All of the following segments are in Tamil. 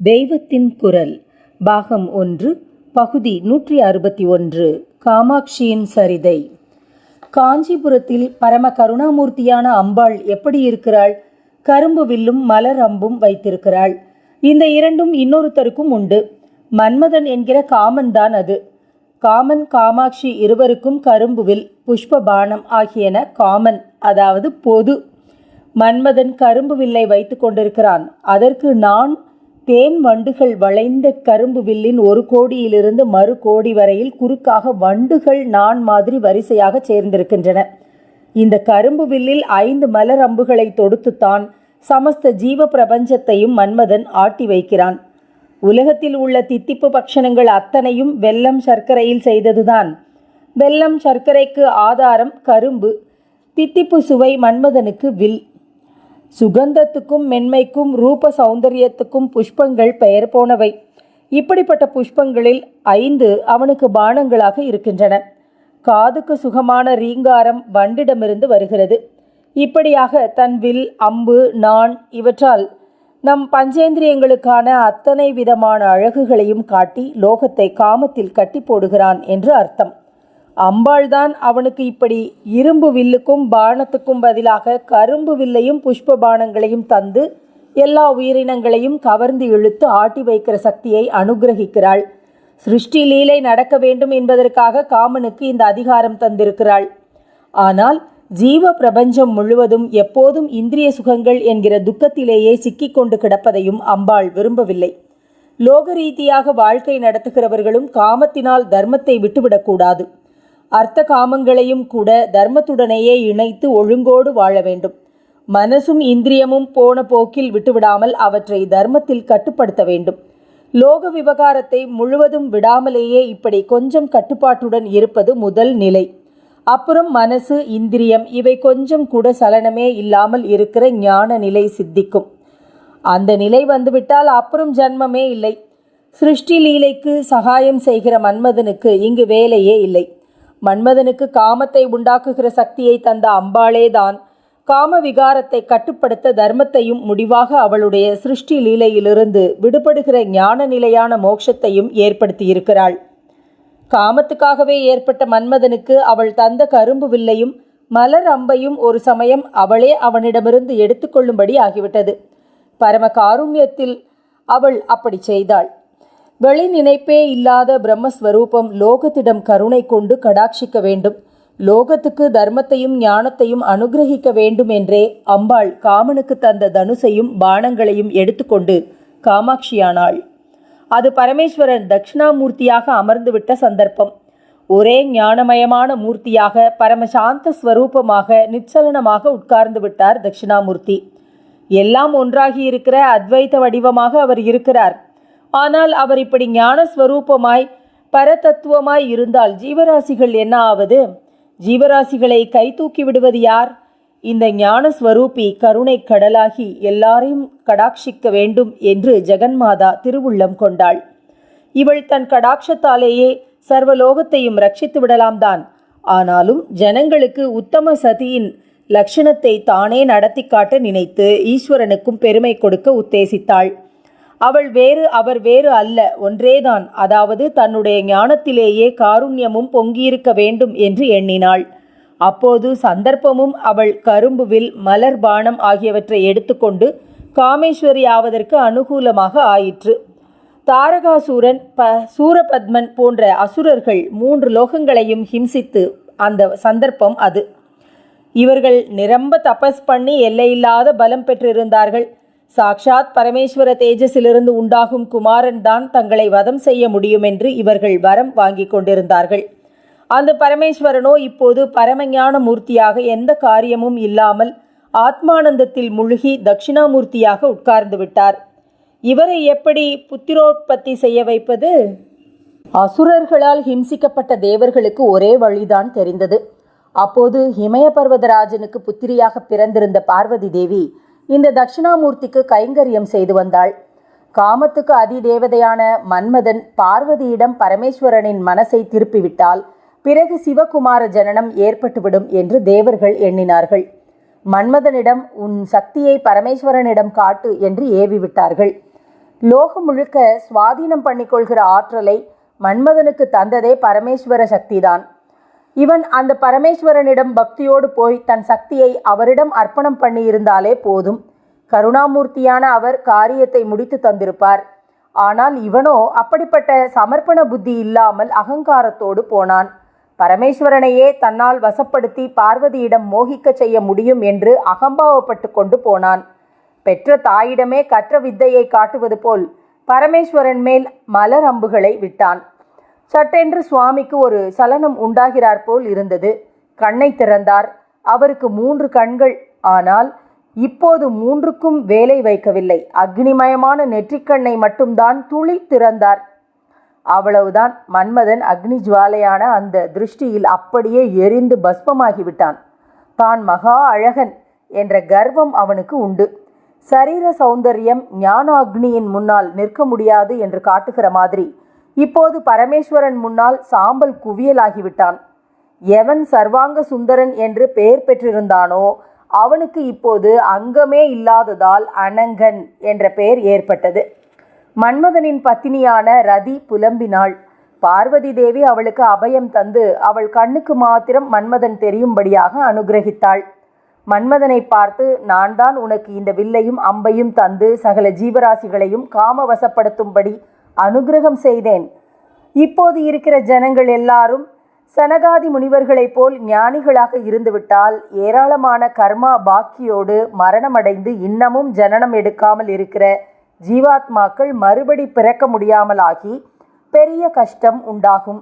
தெய்வத்தின் குரல் பாகம் ஒன்று பகுதி நூற்றி அறுபத்தி ஒன்று காமாட்சியின் சரிதை. காஞ்சிபுரத்தில் பரம கருணாமூர்த்தியான அம்பாள் எப்படி இருக்கிறாள்? கரும்பு வில்லும் மலர் அம்பும் வைத்திருக்கிறாள். இந்த இரண்டும் இன்னொருத்தருக்கும் உண்டு. மன்மதன் என்கிற காமன் தான் அது. காமன் காமாட்சி இருவருக்கும் கரும்பு வில் புஷ்ப பானம் ஆகியன காமன் அதாவது பொது. மன்மதன் கரும்பு வில்லை வைத்து கொண்டிருக்கிறான். அதற்கு நான் தேன் வண்டுகள் வளைந்த கரும்பு வில்லின் ஒரு கோடியிலிருந்து மறு கோடி வரையில் குறுக்காக வண்டுகள் நான் மாதிரி வரிசையாக சேர்ந்திருக்கின்றன. இந்த கரும்பு வில்லில் ஐந்து மலர் அம்புகளை தொடுத்துத்தான் சமஸ்த ஜீவ பிரபஞ்சத்தையும் மன்மதன் ஆட்டி வைக்கிறான். உலகத்தில் உள்ள தித்திப்பு பக்ஷணங்கள் அத்தனையும் வெல்லம் சர்க்கரையில் செய்ததுதான். வெல்லம் சர்க்கரைக்கு ஆதாரம் கரும்பு. தித்திப்பு சுவை மன்மதனுக்கு வில். சுகந்தத்துக்கும் மென்மைக்கும் ரூப சௌந்தரியத்துக்கும் புஷ்பங்கள் பெயர் போனவை. இப்படிப்பட்ட புஷ்பங்களில் ஐந்து அவனுக்கு பானங்களாக இருக்கின்றன. காதுக்கு சுகமான ரீங்காரம் வண்டிடமிருந்து வருகிறது. இப்படியாக தன் வில் அம்பு நான் இவற்றால் நம் பஞ்சேந்திரியங்களுக்கான அத்தனை விதமான அழகுகளையும் காட்டி லோகத்தை காமத்தில் கட்டி போடுகிறான் என்று அர்த்தம். அம்பாள்தான் அவனுக்கு இப்படி இரும்பு வில்லுக்கும் பானத்துக்கும் பதிலாக கரும்பு வில்லையும் புஷ்ப பானங்களையும் தந்து எல்லா உயிரினங்களையும் கவர்ந்து இழுத்து ஆட்டி வைக்கிற சக்தியை அனுகிரகிக்கிறாள். சிருஷ்டி லீலை நடக்க வேண்டும் என்பதற்காக காமனுக்கு இந்த அதிகாரம் தந்திருக்கிறாள். ஆனால் ஜீவ பிரபஞ்சம் முழுவதும் எப்போதும் இந்திரிய சுகங்கள் என்கிற துக்கத்திலேயே சிக்கிக்கொண்டு கிடப்பதையும் அம்பாள் விரும்பவில்லை. லோக ரீதியாக வாழ்க்கை நடத்துகிறவர்களும் காமத்தினால் தர்மத்தை விட்டுவிடக்கூடாது. அர்த்த காமங்களையும் கூட தர்மத்துடனேயே இணைத்து ஒழுங்கோடு வாழ வேண்டும். மனசும் இந்திரியமும் போன போக்கில் விட்டுவிடாமல் அவற்றை தர்மத்தில் கட்டுப்படுத்த வேண்டும். லோக விவகாரத்தை முழுவதும் விடாமலேயே இப்படி கொஞ்சம் கட்டுப்பாட்டுடன் இருப்பது முதல் நிலை. அப்புறம் மனசு இந்திரியம் இவை கொஞ்சம் கூட சலனமே இல்லாமல் இருக்கிற ஞான நிலை சித்திக்கும். அந்த நிலை வந்துவிட்டால் அப்புறம் ஜன்மமே இல்லை. சிருஷ்டி லீலைக்கு சகாயம் செய்கிற மன்மதனுக்கு இங்கு வேலையே இல்லை. மன்மதனுக்கு காமத்தை உண்டாக்குகிற சக்தியை தந்த அம்பாளேதான். காம விகாரத்தை கட்டுப்படுத்த தர்மத்தையும் முடிவாக அவளுடைய சிருஷ்டி லீலையிலிருந்து விடுபடுகிற ஞான நிலையான மோட்சத்தையும் ஏற்படுத்தியிருக்கிறாள். காமத்துக்காகவே ஏற்பட்ட மன்மதனுக்கு அவள் தந்த கரும்பு வில்லையும் மலர் அம்பையும் ஒரு சமயம் அவளே அவனிடமிருந்து எடுத்துக்கொள்ளும்படி ஆகிவிட்டது. பரம காருண்யத்தில் அவள் அப்படி செய்தாள். வெளி நினைப்பே இல்லாத பிரம்மஸ்வரூபம் லோகத்திடம் கருணை கொண்டு கடாட்சிக்க வேண்டும். லோகத்துக்கு தர்மத்தையும் ஞானத்தையும் அனுகிரகிக்க வேண்டும் என்றே அம்பாள் காமனுக்கு தந்த தனுசையும் பானங்களையும் எடுத்துக்கொண்டு காமாட்சியானாள். அது பரமேஸ்வரன் தட்சிணாமூர்த்தியாக அமர்ந்துவிட்ட சந்தர்ப்பம். ஒரே ஞானமயமான மூர்த்தியாக பரமசாந்த ஸ்வரூபமாக நிச்சலனமாக உட்கார்ந்து விட்டார் தட்சிணாமூர்த்தி. எல்லாம் ஒன்றாகி இருக்கிற அத்வைத வடிவமாக அவர் இருக்கிறார். ஆனால் அவர் இப்படி ஞான ஸ்வரூபமாய் பரதத்துவமாய் இருந்தால் ஜீவராசிகள் என்ன ஆவது? ஜீவராசிகளை கை தூக்கி விடுவது யார்? இந்த ஞான ஸ்வரூபி கருணை கடலாகி எல்லாரையும் கடாட்சிக்க வேண்டும் என்று ஜெகன்மாதா திருவுள்ளம் கொண்டாள். இவள் தன் கடாட்சத்தாலேயே சர்வலோகத்தையும் ரட்சித்து விடலாம் தான் ஆனாலும் ஜனங்களுக்கு உத்தம சதியின் லட்சணத்தை தானே நடத்தி காட்ட நினைத்து ஈஸ்வரனுக்கும் பெருமை கொடுக்க உத்தேசித்தாள். அவள் வேறு அவர் வேறு அல்ல ஒன்றேதான். அதாவது தன்னுடைய ஞானத்திலேயே காருண்யமும் பொங்கியிருக்க வேண்டும் என்று எண்ணினாள். அப்போது சந்தர்ப்பமும் அவள் கரும்புவில் மலர் பானம் ஆகியவற்றை எடுத்துக்கொண்டு காமேஸ்வரி ஆவதற்கு அனுகூலமாக ஆயிற்று. தாரகாசூரன் ப சூரபத்மன் போன்ற அசுரர்கள் மூன்று லோகங்களையும் ஹிம்சித்து அந்த சந்தர்ப்பம் அது. இவர்கள் நிரம்ப தபஸ் பண்ணி எல்லையில்லாத பலம் பெற்றிருந்தார்கள். சாக்ஷாத் பரமேஸ்வர தேஜஸிலிருந்து உண்டாகும் குமாரன் தான் தங்களை வதம் செய்ய முடியும் என்று இவர்கள் வரம் வாங்கி கொண்டிருந்தார்கள். அந்த பரமேஸ்வரனோ இப்போது பரமஞான மூர்த்தியாக எந்த காரியமும் இல்லாமல் ஆத்மானந்தத்தில் முழுகி தட்சிணாமூர்த்தியாக உட்கார்ந்து விட்டார். இவரை எப்படி புத்திரோற்பத்தி செய்ய வைப்பது? அசுரர்களால் ஹிம்சிக்கப்பட்ட தேவர்களுக்கு ஒரே வழிதான் தெரிந்தது. அப்போது இமய பர்வதராஜனுக்கு புத்திரியாக பிறந்திருந்த பார்வதி தேவி இந்த தட்சிணாமூர்த்திக்கு கைங்கரியம் செய்து வந்தாள். காமத்துக்கு அதிதேவதையான மன்மதன் பார்வதியிடம் பரமேஸ்வரனின் மனசை திருப்பிவிட்டால் பிறகு சிவகுமார ஜனனம் ஏற்பட்டுவிடும் என்று தேவர்கள் எண்ணினார்கள். மன்மதனிடம் உன் சக்தியை பரமேஸ்வரனிடம் காட்டு என்று ஏவி விட்டார்கள் லோகம் முழுக்க சுவாதீனம் பண்ணிக்கொள்கிற ஆற்றலை மன்மதனுக்கு தந்ததே பரமேஸ்வர சக்திதான். இவன் அந்த பரமேஸ்வரனிடம் பக்தியோடு போய் தன் சக்தியை அவரிடம் அர்ப்பணம் பண்ணி இருந்தாலே போதும். கருணாமூர்த்தியான அவர் காரியத்தை முடித்து தந்திருப்பார். ஆனால் இவனோ அப்படிப்பட்ட சமர்ப்பண புத்தி இல்லாமல் அகங்காரத்தோடு போனான். பரமேஸ்வரனையே தன்னால் வசப்படுத்தி பார்வதியிடம் மோகிக்கச் செய்ய முடியும் என்று அகம்பாவப்பட்டு கொண்டு போனான். பெற்ற தாயிடமே கற்ற வித்தையை காட்டுவது போல் பரமேஸ்வரன் மேல் மலர் அம்புகளை விட்டான். சட்டென்று சுவாமிக்கு ஒரு சலனம் உண்டாகிறார் போல் இருந்தது. கண்ணை திறந்தார். அவருக்கு மூன்று கண்கள். ஆனால் இப்போது மூன்றுக்கும் வேலை வைக்கவில்லை. அக்னிமயமான நெற்றிக்கண்ணை மட்டும்தான் துளி திறந்தார். அவ்வளவுதான். மன்மதன் அக்னி ஜுவாலையான அந்த திருஷ்டியில் அப்படியே எரிந்து பஸ்மமாகிவிட்டான். தான் மகா அழகன் என்ற கர்வம் அவனுக்கு உண்டு. சரீர சௌந்தரியம் ஞான அக்னியின் முன்னால் நிற்க முடியாது என்று காட்டுகிற மாதிரி இப்போது பரமேஸ்வரன் முன்னால் சாம்பல் குவியலாகிவிட்டான். எவன் சர்வாங்க சுந்தரன் என்று பெயர் பெற்றிருந்தானோ அவனுக்கு இப்போது அங்கமே இல்லாததால் அனங்கன் என்ற பெயர் ஏற்பட்டது. மன்மதனின் பத்தினியான ரதி புலம்பினாள். பார்வதி தேவி அவளுக்கு அபயம் தந்து அவள் கண்ணுக்கு மாத்திரம் மன்மதன் தெரியும்படியாக அனுகிரகித்தாள். மன்மதனை பார்த்து நான் தான் உனக்கு இந்த வில்லையும் அம்பையும் தந்து சகல ஜீவராசிகளையும் காமவசப்படுத்தும்படி அனுகிரகம் செய்தேன். இப்போது இருக்கிற ஜனங்கள் எல்லாரும் சனகாதி முனிவர்களைப் போல் ஞானிகளாக இருந்துவிட்டால் ஏராளமான கர்மா பாக்கியோடு மரணமடைந்து இன்னமும் ஜனனம் எடுக்காமல் இருக்கிற ஜீவாத்மாக்கள் மறுபடி பிறக்க முடியாமலாகி பெரிய கஷ்டம் உண்டாகும்.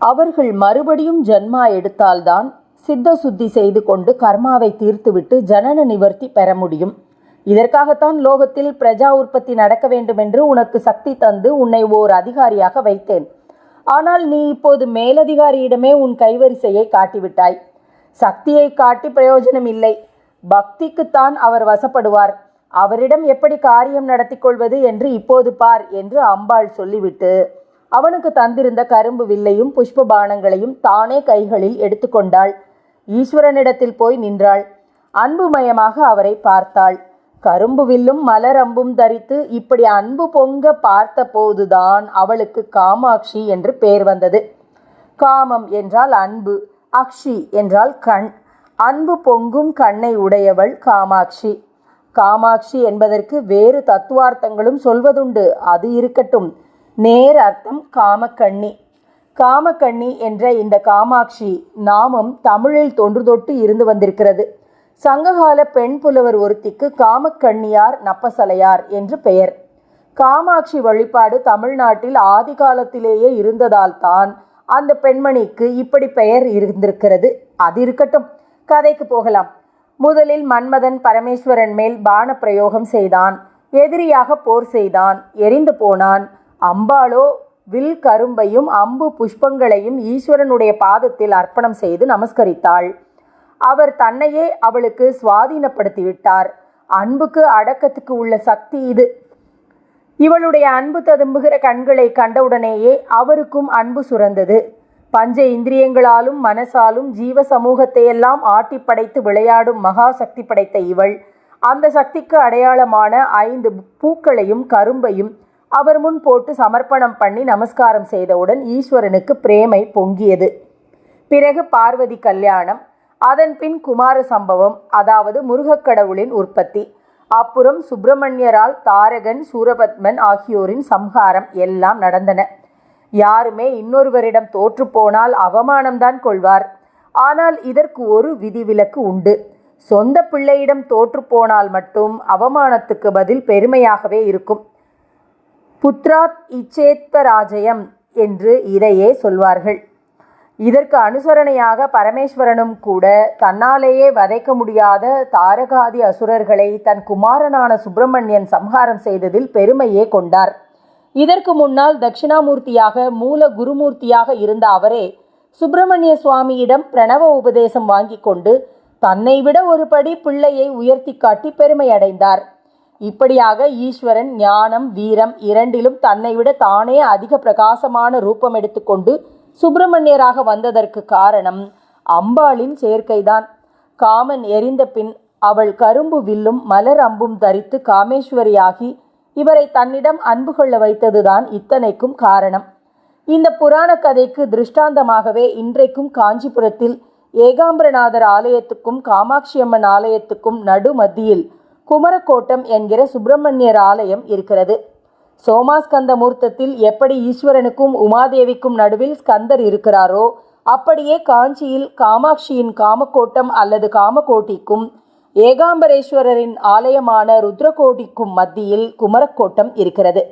அவர்கள் மறுபடியும் ஜன்மா எடுத்தால்தான் சித்த சுத்தி செய்து கொண்டு கர்மாவை தீர்த்துவிட்டு ஜனன நிவர்த்தி பெற முடியும். இதற்காகத்தான் லோகத்தில் பிரஜா உற்பத்தி நடக்க வேண்டுமென்று உனக்கு சக்தி தந்து உன்னை ஓர் அதிகாரியாக வைத்தேன். ஆனால் நீ இப்போது மேலதிகாரியிடமே உன் கைவரிசையை காட்டிவிட்டாய். சக்தியை காட்டி பிரயோஜனம் இல்லை. பக்திக்குத்தான் அவர் வசப்படுவார். அவரிடம் எப்படி காரியம் நடத்தி கொள்வது என்று இப்போது பார் என்று அம்பாள் சொல்லிவிட்டு அவனுக்கு தந்திருந்த கரும்பு வில்லையும் புஷ்ப பானங்களையும் தானே கைகளில் எடுத்துக்கொண்டாள் ஈஸ்வரனிடத்தில் போய் நின்றாள். அன்புமயமாக அவரை பார்த்தாள். கரும்பு வில்லும் மலரம்பும் தரித்து இப்படி அன்பு பொங்க பார்த்த போதுதான் அவளுக்கு காமாட்சி என்று பெயர் வந்தது. காமம் என்றால் அன்பு அக்ஷி என்றால் கண். அன்பு பொங்கும் கண்ணை உடையவள் காமாட்சி. காமாட்சி என்பதற்கு வேறு தத்துவார்த்தங்களும் சொல்வதுண்டு. அது இருக்கட்டும். நேர் அர்த்தம் காமக்கண்ணி. காமக்கண்ணி என்ற இந்த காமாட்சி நாமம் தமிழில் தொன்று தொட்டு இருந்து வந்திருக்கிறது. சங்ககால பெண் புலவர் ஒருத்திக்கு காமக்கண்ணியார் நப்பசலையார் என்று பெயர். காமாட்சி வழிபாடு தமிழ்நாட்டில் ஆதி காலத்திலேயே இருந்ததால் தான் அந்த பெண்மணிக்கு இப்படி பெயர் இருந்திருக்கிறது. அது இருக்கட்டும். கதைக்கு போகலாம். முதலில் மன்மதன் பரமேஸ்வரன் மேல் பான பிரயோகம் செய்தான். எதிரியாக போர் செய்தான். எரிந்து போனான். அம்பாளோ வில் கரும்பையும் அம்பு புஷ்பங்களையும் ஈஸ்வரனுடைய பாதத்தில் அர்ப்பணம் செய்து நமஸ்கரித்தாள். அவர் தன்னையே அவளுக்கு சுவாதீனப்படுத்தி விட்டார் அன்புக்கு அடக்கத்துக்கு உள்ள சக்தி இது. இவளுடைய அன்பு ததும்புகிற கண்களை கண்டவுடனேயே அவருக்கும் அன்பு சுரந்தது. பஞ்ச இந்திரியங்களாலும் மனசாலும் ஜீவ சமூகத்தையெல்லாம் ஆட்டி படைத்து விளையாடும் மகா சக்தி படைத்த இவள் அந்த சக்திக்கு அடையாளமான ஐந்து பூக்களையும் கரும்பையும் அவர் முன் போட்டு சமர்ப்பணம் பண்ணி நமஸ்காரம் செய்தவுடன் ஈஸ்வரனுக்கு பிரேமை பொங்கியது. பிறகு பார்வதி கல்யாணம் அதன்பின் குமார சம்பவம் அதாவது முருகக் கடவுளின் உற்பத்தி. அப்புறம் சுப்பிரமணியரால் தாரகன் சூரபத்மன் ஆகியோரின் சம்ஹாரம் எல்லாம் நடந்தன. யாருமே இன்னொருவரிடம் தோற்று போனால் அவமானம்தான் கொள்வார். ஆனால் இதற்கு ஒரு விதிவிலக்கு உண்டு. சொந்த பிள்ளையிடம் தோற்று போனால் மட்டும் அவமானத்துக்கு பதில் பெருமையாகவே இருக்கும். புத்ராத் இச்சேத்வராஜயம் என்று இதையே சொல்வார்கள். இதற்கு அனுசரணையாக பரமேஸ்வரனும் கூட தன்னாலேயே வதைக்க முடியாத தாரகாதி அசுரர்களை தன் குமாரனான சுப்பிரமணியன் சம்ஹாரம் செய்ததில் பெருமையே கொண்டார். இதற்கு முன்னால் தட்சிணாமூர்த்தியாக மூல குருமூர்த்தியாக இருந்த அவரே சுப்பிரமணிய சுவாமியிடம் பிரணவ உபதேசம் வாங்கி கொண்டு தன்னை விட ஒரு படி பிள்ளையை உயர்த்தி காட்டி பெருமையடைந்தார் இப்படியாக ஈஸ்வரன் ஞானம் வீரம் இரண்டிலும் தன்னை விட தானே அதிக பிரகாசமான ரூபம் எடுத்துக்கொண்டு சுப்பிரமணியராக வந்ததற்கு காரணம் அம்பாளின் சேர்க்கைதான். காமன் எரிந்த பின் அவள் கரும்பு வில்லும் மலர் அம்பும் தரித்து காமேஸ்வரியாகி இவரை தன்னிடம் அன்பு கொள்ள வைத்ததுதான் இத்தனைக்கும் காரணம். இந்த புராண கதைக்கு திருஷ்டாந்தமாகவே இன்றைக்கும் காஞ்சிபுரத்தில் ஏகாம்பரநாதர் ஆலயத்துக்கும் காமாட்சி அம்மன் ஆலயத்துக்கும் நடு மத்தியில் குமரக்கோட்டம் என்கிற சுப்பிரமணியர் ஆலயம் இருக்கிறது. சோமாஸ்கந்த மூர்த்தத்தில் எப்படி ஈஸ்வரனுக்கும் உமாதேவிக்கும் நடுவில் ஸ்கந்தர் இருக்கிறாரோ அப்படியே காஞ்சியில் காமாட்சியின் காமக்கோட்டம் அல்லது காமகோட்டிக்கும் ஏகாம்பரேஸ்வரரின் ஆலயமான ருத்ரகோட்டிக்கும் மத்தியில் குமரக்கோட்டம் இருக்கிறது.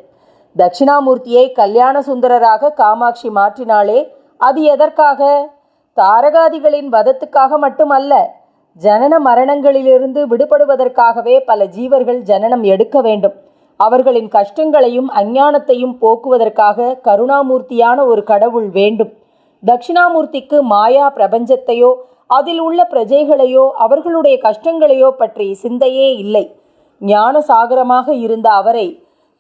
தட்சிணாமூர்த்தியை கல்யாண சுந்தரராக காமாட்சி மாற்றினாலே அது எதற்காக? தாரகாதிகளின் வதத்துக்காக மட்டுமல்ல ஜனன மரணங்களிலிருந்து விடுபடுவதற்காகவே பல ஜீவர்கள் ஜனனம் எடுக்க வேண்டும். அவர்களின் கஷ்டங்களையும் அஞ்ஞானத்தையும் போக்குவதற்காக கருணாமூர்த்தியான ஒரு கடவுள் வேண்டும். தட்சிணாமூர்த்திக்கு மாயா பிரபஞ்சத்தையோ அதில் உள்ள பிரஜைகளையோ அவர்களுடைய கஷ்டங்களையோ பற்றி சிந்தையே இல்லை. ஞான சாகரமாக இருந்த அவரை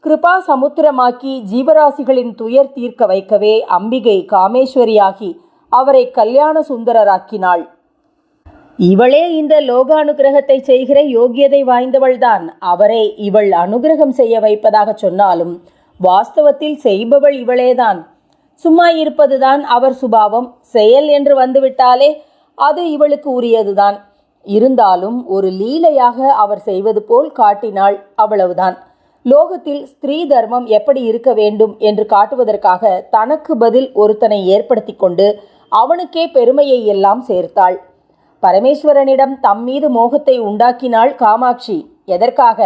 கிருபா சமுத்திரமாக்கி ஜீவராசிகளின் துயர் தீர்க்க வைக்கவே அம்பிகை காமேஸ்வரியாகி அவரை கல்யாண சுந்தரராக்கினாள். இவளே இந்த லோக அனுகிரகத்தை செய்கிற யோகியதை வாய்ந்தவள்தான் அவரை இவள் அனுகிரகம் செய்ய வைப்பதாக சொன்னாலும் வாஸ்தவத்தில் செய்பவள் இவளேதான் சும்மா இருப்பதுதான் அவர் சுபாவம். செயல் என்று வந்துவிட்டாலே அது இவளுக்கு உரியதுதான். இருந்தாலும் ஒரு லீலையாக அவர் செய்வது போல் காட்டினாள் அவ்வளவுதான். லோகத்தில் ஸ்திரீ தர்மம் எப்படி இருக்க வேண்டும் என்று காட்டுவதற்காக தனக்கு பதில் ஒருத்தனை ஏற்படுத்தி கொண்டு அவனுக்கே பெருமையை எல்லாம் சேர்த்தாள். பரமேஸ்வரனிடம் தம் மீது மோகத்தை உண்டாக்கினாள் காமாட்சி. எதற்காக?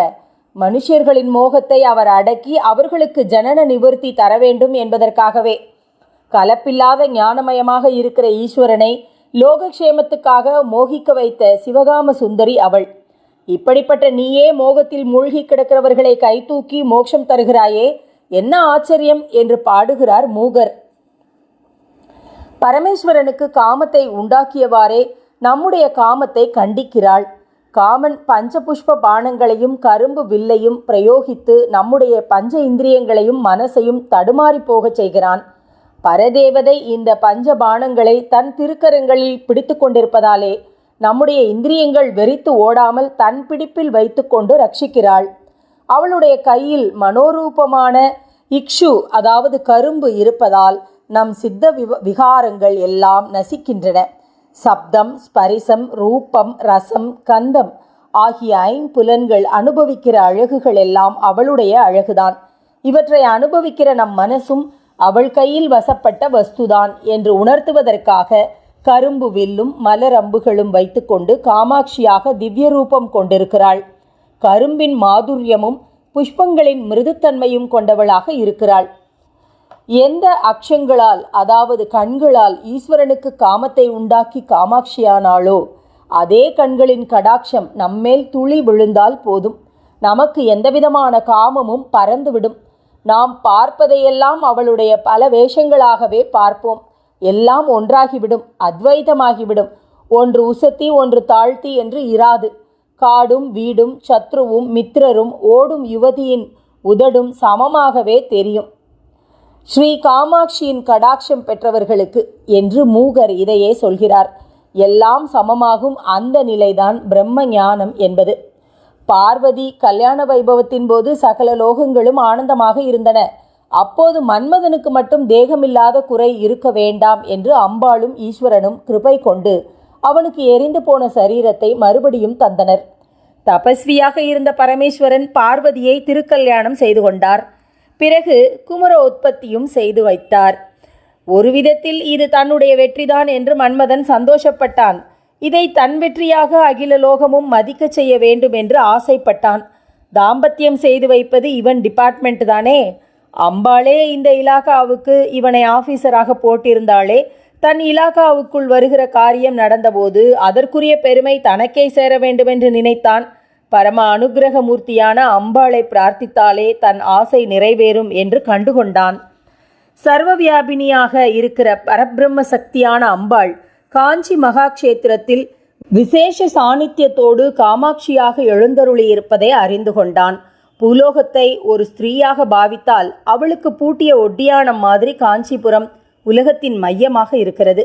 மனுஷர்களின் மோகத்தை அவர் அடக்கி அவர்களுக்கு ஜனன நிவர்த்தி தர வேண்டும் என்பதற்காகவே. கலப்பில்லாத ஞானமயமாக இருக்கிற ஈஸ்வரனை லோகக்ஷேமத்துக்காக மோகிக்க வைத்த சிவகாம சுந்தரி அவள். இப்படிப்பட்ட நீயே மோகத்தில் மூழ்கி கிடக்கிறவர்களை கைதூக்கி மோட்சம் தருகிறாயே என்ன ஆச்சரியம் என்று பாடுகிறார் மூகர். பரமேஸ்வரனுக்கு காமத்தை உண்டாக்கியவாறே நம்முடைய காமத்தை கண்டிக்கிறாள். காமன் பஞ்சபுஷ்ப பானங்களையும் கரும்பு வில்லையும் பிரயோகித்து நம்முடைய பஞ்ச இந்திரியங்களையும் மனசையும் தடுமாறி போகச் செய்கிறான். பரதேவதை இந்த பஞ்ச பானங்களை தன் திருக்கரங்களில் பிடித்து கொண்டிருப்பதாலே நம்முடைய இந்திரியங்கள் வெறித்து ஓடாமல் தன் பிடிப்பில் வைத்துக்கொண்டு ரட்சிக்கிறாள். அவளுடைய கையில் மனோரூபமான இக்ஷு அதாவது கரும்பு இருப்பதால் நம் சித்த விவ விகாரங்கள் எல்லாம் நசிக்கின்றன. சப்தம் ஸ்பரிசம் ரூபம் ரசம் கந்தம் ஆகிய ஐம்புலன்கள் அனுபவிக்கிற அழகுகள் எல்லாம் அவளுடைய அழகுதான். இவற்றை அனுபவிக்கிற நம் மனசும் அவள் கையில் வசப்பட்ட வஸ்துதான் என்று உணர்த்துவதற்காக கரும்பு வில்லும் மலரம்புகளும் வைத்துக்கொண்டு காமாட்சியாக திவ்ய ரூபம் கொண்டிருக்கிறாள். கரும்பின் மாதுரியமும் புஷ்பங்களின் மிருதுத்தன்மையும் கொண்டவளாக இருக்கிறாள். எந்த அக்ஷங்களால் அதாவது கண்களால் ஈஸ்வரனுக்கு காமத்தை உண்டாக்கி காமாட்சியானாளோ அதே கண்களின் கடாட்சம் நம்மேல் துளி விழுந்தால் போதும். நமக்கு எந்தவிதமான காமமும் பறந்துவிடும். நாம் பார்ப்பதையெல்லாம் அவளுடைய பல வேஷங்களாகவே பார்ப்போம். எல்லாம் ஒன்றாகிவிடும் அத்வைதமாகிவிடும். ஒன்று உசத்தி ஒன்று தாழ்த்தி என்று இராது. காடும் வீடும் சத்ருவும் மித்திரரும் ஓடும் யுவதியின் உதடும் சமமாகவே தெரியும். ஸ்ரீ காமாட்சியின் கடாட்சம் பெற்றவர்களுக்கு என்று மூகர் இதையே சொல்கிறார். எல்லாம் சமமாகும் அந்த நிலைதான் பிரம்ம ஞானம் என்பது. பார்வதி கல்யாண வைபவத்தின் போது சகல லோகங்களும் ஆனந்தமாக இருந்தன. அப்போது மன்மதனுக்கு மட்டும் தேகமில்லாத குறை இருக்க வேண்டாம் என்று அம்பாளும் ஈஸ்வரனும் கிருபை கொண்டு அவனுக்கு எரிந்து போன சரீரத்தை மறுபடியும் தந்தனர். தபஸ்வியாக இருந்த பரமேஸ்வரன் பார்வதியை திருக்கல்யாணம் செய்து கொண்டார். பிறகு குமர உற்பத்தியும் செய்து வைத்தார். ஒரு விதத்தில் இது தன்னுடைய வெற்றிதான் என்று மன்மதன் சந்தோஷப்பட்டான். இதை தன் வெற்றியாக அகில லோகமும் மதிக்கச் செய்ய வேண்டும் என்று ஆசைப்பட்டான். தாம்பத்தியம் செய்து வைப்பது இவன் டிபார்ட்மெண்ட் தானே? அம்பாளே இந்த இலாகாவுக்கு இவனை ஆபீசராக போட்டிருந்தாளே. தன் இலாகாவுக்குள் வருகிற காரியம் நடந்தபோது அதற்குரிய பெருமை தனக்கே சேர வேண்டுமென்று நினைத்தான். பரம அனுக்கிரகமூர்த்தியான அம்பாளை பிரார்த்தித்தாலே தன் ஆசை நிறைவேறும் என்று கண்டுகொண்டான். சர்வவியாபினியாக இருக்கிற பரபிரம்ம சக்தியான அம்பாள் காஞ்சி மகாக்ஷேத்திரத்தில் விசேஷ சாநித்தியத்தோடு காமாட்சியாக எழுந்தருளியிருப்பதை அறிந்து கொண்டான். பூலோகத்தை ஒரு ஸ்திரீயாக பாவித்தால் அவளுக்கு பூட்டிய ஒட்டியானம் மாதிரி காஞ்சிபுரம் உலகத்தின் மையமாக இருக்கிறது.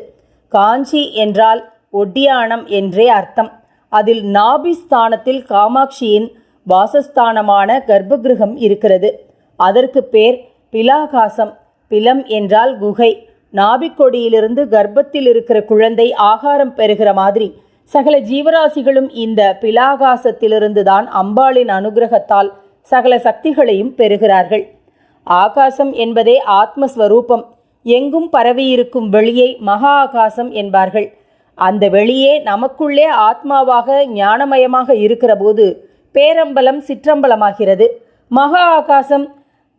காஞ்சி என்றால் ஒட்டியானம் என்றே அர்த்தம். அதில் நாபி ஸ்தானத்தில் காமாட்சியின் வாசஸ்தானமான கர்ப்பகிருகம் இருக்கிறது. அதற்கு பேர் பிலாகாசம். பிலம் என்றால் குகை. நாபிக்கொடியிலிருந்து கர்ப்பத்தில் இருக்கிற குழந்தை ஆகாரம் பெறுகிற மாதிரி. சகல ஜீவராசிகளும் இந்த பிலாகாசத்திலிருந்து தான் அம்பாளின் அனுகிரகத்தால் சகல சக்திகளையும் பெறுகிறார்கள். ஆகாசம் என்பதே ஆத்மஸ்வரூபம். எங்கும் பரவியிருக்கும் வெளியை மகா ஆகாசம் என்பார்கள். அந்த வெளியே நமக்குள்ளே ஆத்மாவாக ஞானமயமாக இருக்கிறபோது பேரம்பலம் சிற்றம்பலமாகிறது. மகா ஆகாசம்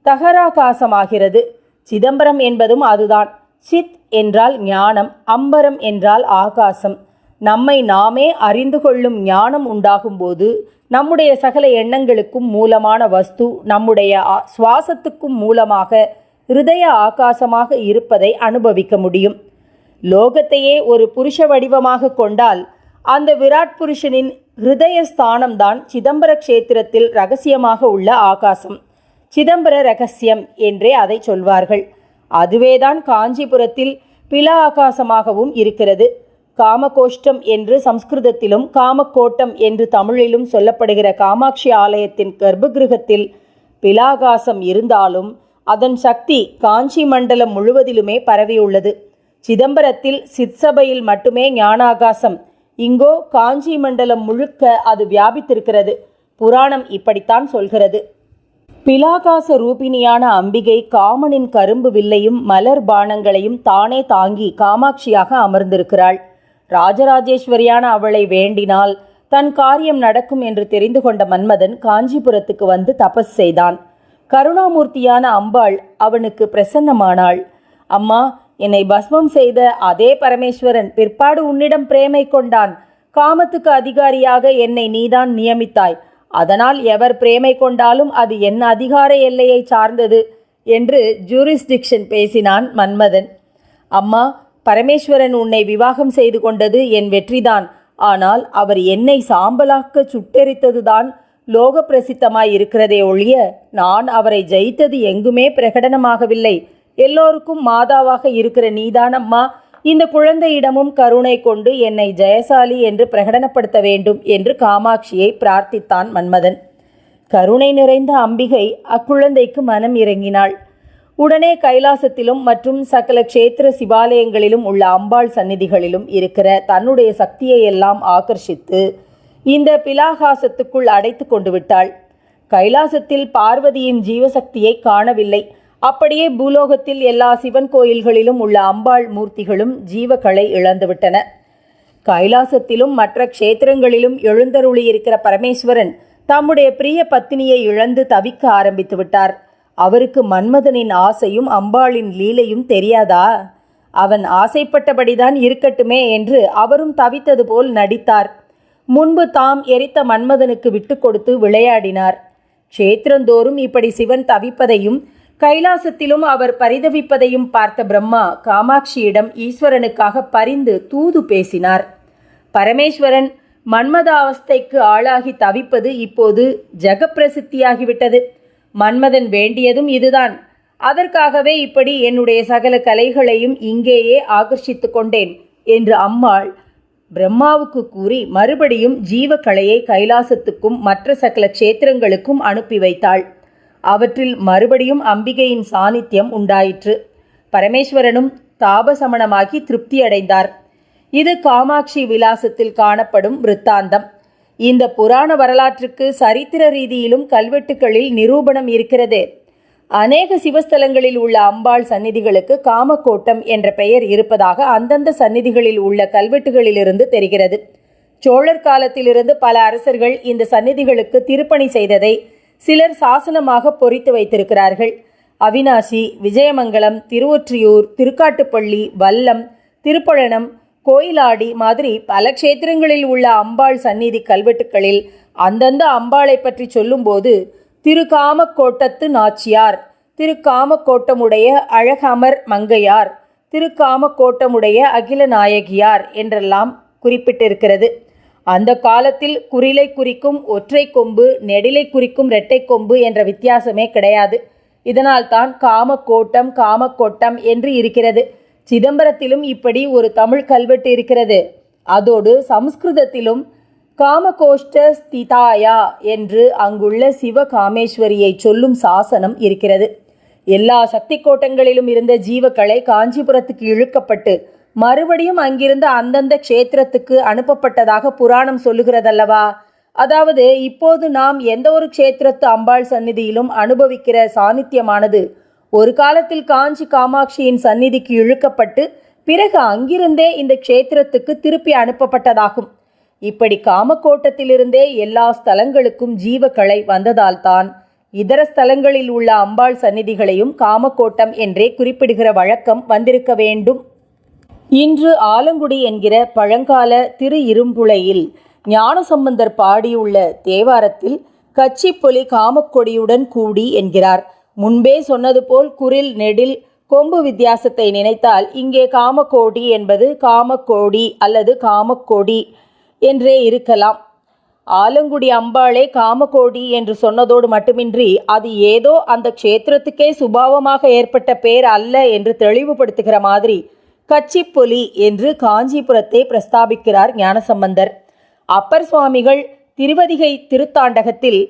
தகராகாசமாகிறது. சிதம்பரம் என்பதும் அதுதான். சித் என்றால் ஞானம் அம்பரம் என்றால் ஆகாசம். நம்மை நாமே அறிந்து கொள்ளும் ஞானம் உண்டாகும்போது நம்முடைய சகல எண்ணங்களுக்கும் மூலமான வஸ்து நம்முடைய சுவாசத்துக்கும் மூலமாக ஹிருதய ஆகாசமாக இருப்பதை அனுபவிக்க முடியும். லோகத்தையே ஒரு புருஷ வடிவமாக கொண்டால் அந்த விராட் புருஷனின் ஹிருதய ஸ்தானம்தான் சிதம்பர கஷேத்திரத்தில் ரகசியமாக உள்ள ஆகாசம். சிதம்பர ரகசியம் என்றே அதை சொல்வார்கள். அதுவேதான் காஞ்சிபுரத்தில் பிலா ஆகாசமாகவும் இருக்கிறது. காமகோஷ்டம் என்று சம்ஸ்கிருதத்திலும் காமக்கோட்டம் என்று தமிழிலும் சொல்லப்படுகிற காமாட்சி ஆலயத்தின் கர்ப்பகிருகத்தில் பிலாகாசம் இருந்தாலும் அதன் சக்தி காஞ்சி மண்டலம் முழுவதிலுமே பரவியுள்ளது. சிதம்பரத்தில் சிற்சபையில் மட்டுமே ஞானாகாசம். இங்கோ காஞ்சி மண்டலம் முழுக்க அது வியாபித்திருக்கிறது. புராணம் இப்படித்தான் சொல்கிறது. பிலாகாச ரூபிணியான அம்பிகை காமனின் கரும்பு வில்லையும் மலர் பானங்களையும் தானே தாங்கி காமாட்சியாக அமர்ந்திருக்கிறாள். ராஜராஜேஸ்வரியான அவளை வேண்டினால் தன் காரியம் நடக்கும் என்று தெரிந்து கொண்ட மன்மதன் காஞ்சிபுரத்துக்கு வந்து தபஸ் செய்தான். கருணாமூர்த்தியான அம்பாள் அவனுக்கு பிரசன்னமானாள். அம்மா என்னை பஸ்மம் செய்த அதே பரமேஸ்வரன் பிற்பாடு உன்னிடம் பிரேமை கொண்டான். காமத்துக்கு அதிகாரியாக என்னை நீதான் நியமித்தாய். அதனால் எவர் பிரேமை கொண்டாலும் அது என் அதிகார எல்லையை சார்ந்தது என்று ஜூரிஸ்டிக்ஷன் பேசினான் மன்மதன். அம்மா பரமேஸ்வரன் உன்னை விவாகம் செய்து கொண்டது என் வெற்றிதான். ஆனால் அவர் என்னை சாம்பலாக்க சுட்டெரித்ததுதான் லோக பிரசித்தமாய் இருக்கிறதே ஒழிய நான் அவரை ஜெயித்தது எங்குமே பிரகடனமாகவில்லை. எல்லோருக்கும் மாதாவாக இருக்கிற நீதானம்மா. இந்த குழந்தையிடமும் கருணை கொண்டு என்னை ஜெயசாலி என்று பிரகடனப்படுத்த வேண்டும் என்று காமாட்சியை பிரார்த்தித்தான் மன்மதன். கருணை நிறைந்த அம்பிகை அக்குழந்தைக்கு மனம் இறங்கினாள். உடனே கைலாசத்திலும் மற்றும் சகல க்ஷேத்திர சிவாலயங்களிலும் உள்ள அம்பாள் சந்நிதிகளிலும் இருக்கிற தன்னுடைய சக்தியை எல்லாம் ஆகர்ஷித்து இந்த பிலாகாசத்துக்குள் அடைத்து கொண்டு விட்டாள். கைலாசத்தில் பார்வதியின் ஜீவசக்தியை காணவில்லை. அப்படியே பூலோகத்தில் எல்லா சிவன் கோயில்களிலும் உள்ள அம்பாள் மூர்த்திகளும் ஜீவகளை இழந்துவிட்டன. கைலாசத்திலும் மற்ற க்ஷேத்திரங்களிலும் எழுந்தருளியிருக்கிற பரமேஸ்வரன் தம்முடைய பிரிய பத்தினியை இழந்து தவிக்க ஆரம்பித்து விட்டார். அவருக்கு மன்மதனின் ஆசையும் அம்பாளின் லீலையும் தெரியாதா? அவன் ஆசைப்பட்டபடிதான் இருக்கட்டுமே என்று அவரும் தவித்தது போல் நடித்தார். முன்பு தாம் எரித்த மன்மதனுக்கு விட்டு கொடுத்து விளையாடினார். க்ஷேத்திரந்தோறும் இப்படி சிவன் தவிப்பதையும் கைலாசத்திலும் அவர் பரிதவிப்பதையும் பார்த்த பிரம்மா காமாட்சியிடம் ஈஸ்வரனுக்காக பரிந்து தூது பேசினார். பரமேஸ்வரன் மன்மதாவஸ்தைக்கு ஆளாகி தவிப்பது இப்போது ஜெகப்பிரசித்தியாகிவிட்டது. மன்மதன் வேண்டியதும் இதுதான். அதற்காகவே இப்படி என்னுடைய சகல கலைகளையும் இங்கேயே ஆகர்ஷித்து கொண்டேன் என்று அம்மாள் பிரம்மாவுக்கு கூறி மறுபடியும் ஜீவக்கலையை கைலாசத்துக்கும் மற்ற சகல க்ஷேத்திரங்களுக்கும் அனுப்பி வைத்தாள். அவற்றில் மறுபடியும் அம்பிகையின் சாநித்தியம் உண்டாயிற்று. பரமேஸ்வரனும் தாபசமணமாகி திருப்தியடைந்தார். இது காமாட்சி விலாசத்தில் காணப்படும் விருத்தாந்தம். இந்த புராண வரலாற்றுக்கு சரித்திர ரீதியிலும் கல்வெட்டுகளில் நிரூபணம் இருக்கிறது. அநேக சிவஸ்தலங்களில் உள்ள அம்பாள் சந்நிதிகளுக்கு காமக்கோட்டம் என்ற பெயர் இருப்பதாக அந்தந்த சந்நிதிகளில் உள்ள கல்வெட்டுகளிலிருந்து தெரிகிறது. சோழர் காலத்திலிருந்து பல அரசர்கள் இந்த சந்நிதிகளுக்கு திருப்பணி செய்ததை சிலர் சாசனமாக பொறித்து வைத்திருக்கிறார்கள். அவினாசி விஜயமங்கலம் திருவொற்றியூர் திருக்காட்டுப்பள்ளி வல்லம் திருப்பழனம் கோயிலாடி மாதிரி பல க்ஷேத்திரங்களில் உள்ள அம்பாள் சந்நிதி கல்வெட்டுக்களில் அந்தந்த அம்பாளை பற்றி சொல்லும்போது திருக்காமக்கோட்டத்து நாச்சியார் திருக்காமக்கோட்டமுடைய அழகமர் மங்கையார் திருக்காமக்கோட்டமுடைய அகில நாயகியார் என்றெல்லாம் குறிப்பிட்டிருக்கிறது. அந்த காலத்தில் குறிலை குறிக்கும் ஒற்றை கொம்பு நெடிலை குறிக்கும் இரட்டை கொம்பு என்ற வித்தியாசமே கிடையாது. இதனால் தான் காமக்கோட்டம் காமக்கோட்டம் என்று இருக்கிறது. சிதம்பரத்திலும் இப்படி ஒரு தமிழ் கல்வெட்டு இருக்கிறது. அதோடு சமஸ்கிருதத்திலும் காமகோஷ்ட ஸ்திதாயா என்று அங்குள்ள சிவ காமேஸ்வரியை சொல்லும் சாசனம் இருக்கிறது. எல்லா சக்தி கோட்டங்களிலும் இருந்த ஜீவக்களை காஞ்சிபுரத்துக்கு இழுக்கப்பட்டு மறுபடியும் அங்கிருந்து அந்தந்த க்ஷேத்திரத்துக்கு அனுப்பப்பட்டதாக புராணம் சொல்லுகிறதல்லவா? அதாவது இப்போது நாம் எந்த ஒரு க்ஷேத்திரத்து அம்பாள் சந்நிதியிலும் அனுபவிக்கிற சாநித்தியமானது ஒரு காலத்தில் காஞ்சி காமாட்சியின் சந்நிதிக்கு இழுக்கப்பட்டு பிறகு அங்கிருந்தே இந்த க்ஷேத்திரத்துக்கு திருப்பி அனுப்பப்பட்டதாகும். இப்படி காமக்கோட்டத்திலிருந்தே எல்லா ஸ்தலங்களுக்கும் ஜீவக்கலை வந்ததால்தான் இதர ஸ்தலங்களில் உள்ள அம்பாள் சந்நிதிகளையும் காமக்கோட்டம் என்றே குறிப்பிடுகிற வழக்கம் வந்திருக்க வேண்டும். இன்று ஆலங்குடி என்கிற பழங்கால திரு இரும்புளையில் ஞானசம்பந்தர் பாடியுள்ள தேவாரத்தில் கச்சிப்பொலி காமக்கொடியுடன் கூடி என்கிறார். முன்பே சொன்னது போல் குரில் நெடில் கொம்பு வித்தியாசத்தை நினைத்தால் இங்கே காமக்கோடி என்பது காமக்கோடி அல்லது காமக்கொடி என்றே இருக்கலாம். ஆலங்குடி அம்பாளே காமக்கோடி என்று சொன்னதோடு மட்டுமின்றி அது ஏதோ அந்த க்ஷேத்திரத்துக்கே சுபாவமாக ஏற்பட்ட பேர் அல்ல என்று தெளிவுபடுத்துகிற மாதிரி கச்சிப்பொலி என்று காஞ்சிபுரத்தை பிரஸ்தாபிக்கிறார் ஞானசம்பந்தர். அப்பர் சுவாமிகள் திருவதிகை திருத்தாண்டகத்தில்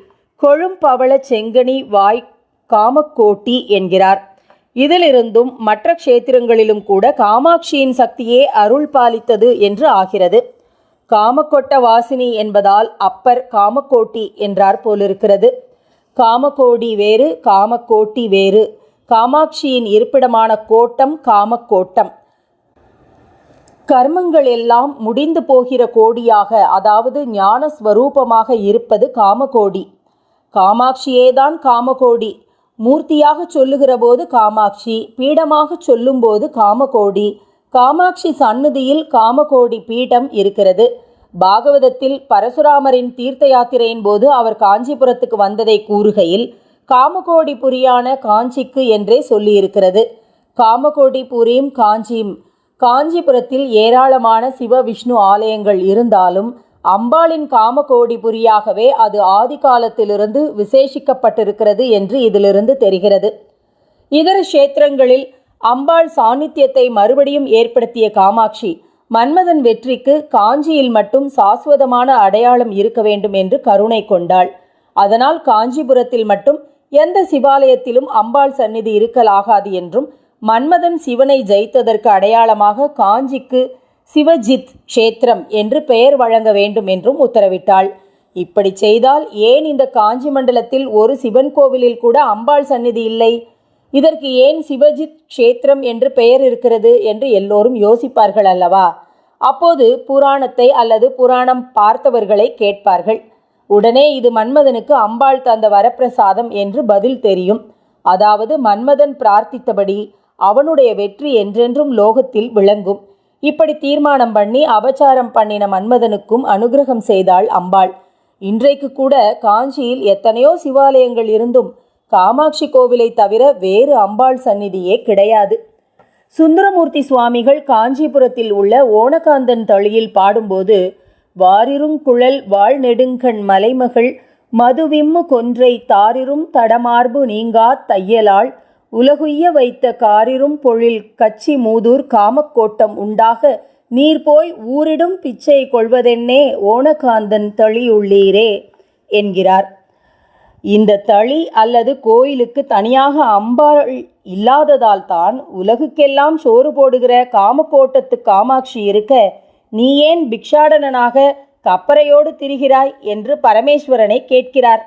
கொழும்பவள செங்கனி வாய் காமக்கோட்டி என்கிறார். இதிலிருந்தும் மற்ற க்ஷேத்திரங்களிலும் கூட காமாட்சியின் சக்தியே அருள் பாலித்தது என்று ஆகிறது. காமக்கொட்ட வாசினி என்பதால் அப்பர் காமக்கோட்டி என்றார் போலிருக்கிறது. காமக்கோடி வேறு காமக்கோட்டி வேறு. காமாட்சியின் இருப்பிடமான கோட்டம் காமக்கோட்டம். கர்மங்கள் எல்லாம் முடிந்து போகிற கோடியாக அதாவது ஞான ஸ்வரூபமாக இருப்பது காமகோடி. காமாட்சியேதான் காமகோடி. மூர்த்தியாக சொல்லுகிற போது காமாட்சி பீடமாக சொல்லும்போது காமகோடி. காமாட்சி சந்நிதியில் காமகோடி பீடம் இருக்கிறது. பாகவதத்தில் பரசுராமரின் தீர்த்த யாத்திரையின் போது அவர் காஞ்சிபுரத்துக்கு வந்ததை கூறுகையில் காமகோடி புரியான காஞ்சிக்கு என்றே சொல்லியிருக்கிறது. காமகோடி புரியும் காஞ்சியும். காஞ்சிபுரத்தில் ஏராளமான சிவ விஷ்ணு ஆலயங்கள் இருந்தாலும் அம்பாளின் காமகோடி புரியாகவே அது ஆதிகாலத்திலிருந்து விசேஷிக்கப்பட்டிருக்கிறது என்று இதிலிருந்து தெரிகிறது. இதர க்ஷேத்திரங்களில் அம்பாள் சாநித்தியத்தை மறுபடியும் ஏற்படுத்திய காமாட்சி மன்மதன் வெற்றிக்கு காஞ்சியில் மட்டும் சாஸ்வதமான அடையாளம் இருக்க வேண்டும் என்று கருணை கொண்டாள். அதனால் காஞ்சிபுரத்தில் மட்டும் எந்த சிவாலயத்திலும் அம்பாள் சந்நிதி இருக்கலாகாது என்றும் மன்மதன் சிவனை ஜெயித்ததற்கு அடையாளமாக காஞ்சிக்கு சிவஜித் க்ஷேத்திரம் என்று பெயர் வழங்க வேண்டும் என்றும் உத்தரவிட்டாள். இப்படி செய்தால் ஏன் இந்த காஞ்சி மண்டலத்தில் ஒரு சிவன் கோவிலில் கூட அம்பாள் சந்நிதி இல்லை? இதற்கு ஏன் சிவஜித் க்ஷேத்திரம் என்று பெயர் இருக்கிறது என்று எல்லோரும் யோசிப்பார்கள் அல்லவா? அப்போது புராணத்தை அல்லது புராணம் பார்த்தவர்களை கேட்பார்கள். உடனே இது மன்மதனுக்கு அம்பாள் தந்த வரப்பிரசாதம் என்று பதில் தெரியும். அதாவது மன்மதன் பிரார்த்தித்தபடி அவனுடைய வெற்றி என்றென்றும் லோகத்தில் விளங்கும். இப்படி தீர்மானம் பண்ணி அபச்சாரம் பண்ணின மன்மதனுக்கும் அனுகிரகம் செய்தாள் அம்பாள். இன்றைக்கு கூட காஞ்சியில் எத்தனையோ சிவாலயங்கள் இருந்தும் காமாட்சி கோவிலை தவிர வேறு அம்பாள் சந்நிதியே கிடையாது. சுந்தரமூர்த்தி சுவாமிகள் காஞ்சிபுரத்தில் உள்ள ஓணகாந்தன் தளியில் பாடும்போது வாரிரும் குழல் வாழ் நெடுங்கண் மலைமகள் மதுவிம்மு கொன்றை தாரிரும் தடமார்பு நீங்கா தையலாள் உலகுய்ய வைத்த காரிரும் பொழில் கச்சி மூதூர் காமக்கோட்டம் உண்டாக நீர் போய் ஊரிடும் பிச்சை கொள்வதென்னே ஓணகாந்தன் தளியுள்ளீரே என்கிறார். இந்த தளி அல்லது கோயிலுக்கு தனியாக அம்பாள் இல்லாததால் தான் உலகுக்கெல்லாம் சோறு போடுகிற காமக்கோட்டத்து காமாட்சி இருக்க நீ ஏன் பிக்ஷாடனனாக கப்பரையோடு திரிகிறாய் என்று பரமேஸ்வரனை கேட்கிறார்.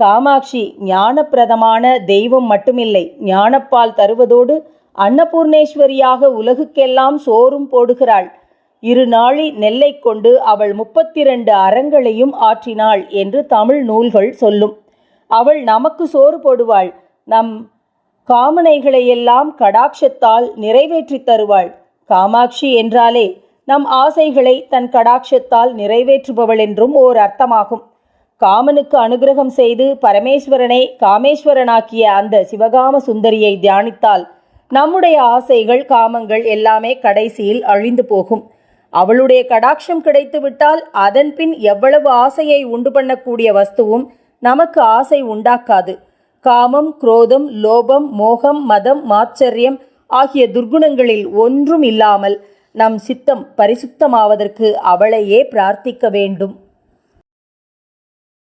காமாட்சி ஞானப்பிரதமான தெய்வம் மட்டுமில்லை. ஞானப்பால் தருவதோடு அன்னபூர்ணேஸ்வரியாக உலகுக்கெல்லாம் சோறும் போடுகிறாள். இரு நாளி நெல்லை கொண்டு அவள் முப்பத்திரண்டு அறங்களையும் ஆற்றினாள் என்று தமிழ் நூல்கள் சொல்லும். அவள் நமக்கு சோறு போடுவாள். நம் காமனைகளையெல்லாம் கடாட்சத்தால் நிறைவேற்றித் தருவாள். காமாட்சி என்றாலே நம் ஆசைகளை தன் கடாட்சத்தால் நிறைவேற்றுபவள் என்றும் ஓர் அர்த்தமாகும். காமனுக்கு அனுகிரகம் செய்து பரமேஸ்வரனை காமேஸ்வரனாக்கிய அந்த சிவகாம சுந்தரியை தியானித்தால் நம்முடைய ஆசைகள் காமங்கள் எல்லாமே கடைசியில் அழிந்து போகும். அவளுடைய கடாட்சம் கிடைத்துவிட்டால் அதன் பின் எவ்வளவு ஆசையை உண்டு பண்ணக்கூடிய வஸ்துவும் நமக்கு ஆசை உண்டாக்காது. காமம் குரோதம் லோபம் மோகம் மதம் மாச்சரியம் ஆகிய துர்குணங்களில் ஒன்றும் இல்லாமல் நம் சித்தம் பரிசுத்தமாவதற்கு அவளையே பிரார்த்திக்க வேண்டும்.